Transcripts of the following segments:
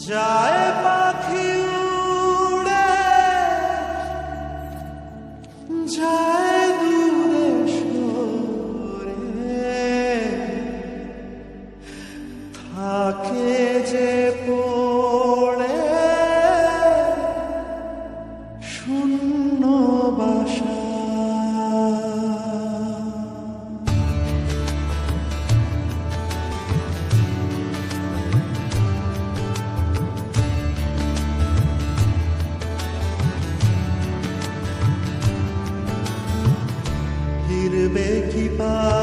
যায় পাখি べき場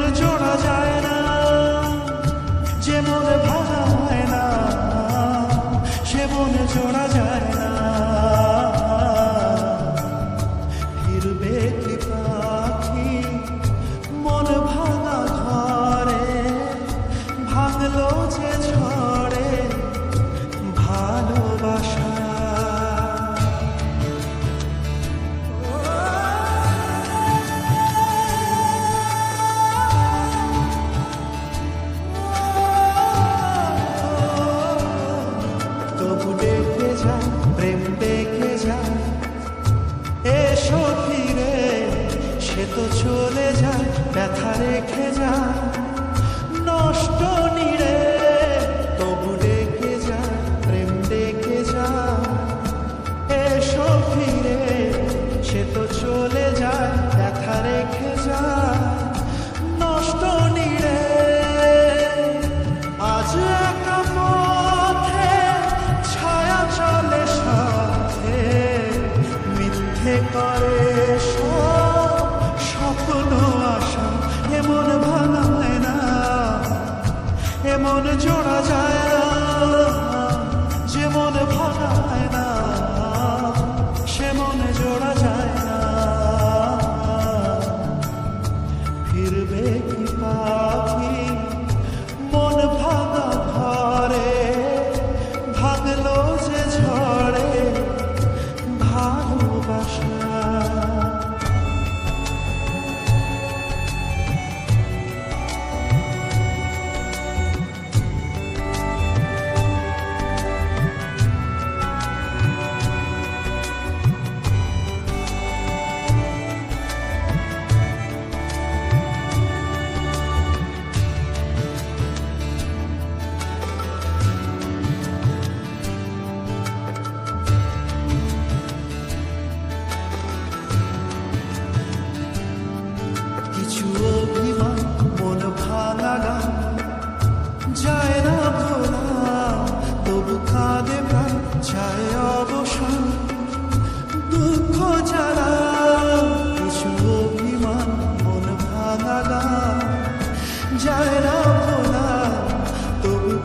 এমন জোড়া যায় না যে মনে ভাঙা হয় না সে মনে জোড়া যায় না। সে তো চলে যায়, ব্যথা রেখে যা নষ্ট নিরে তবু ডেকে যা প্রেম ডেকে যা এসো ফিরে সে তো চলে যায়, ব্যথা রেখে যা নষ্ট নিরে আজ একা ছায়া চলে সাথে, মিথ্যে করে এমন জোড়া যায় না যেমন ভাঙায় না সেমন জোড়া যায় না। ফিরবে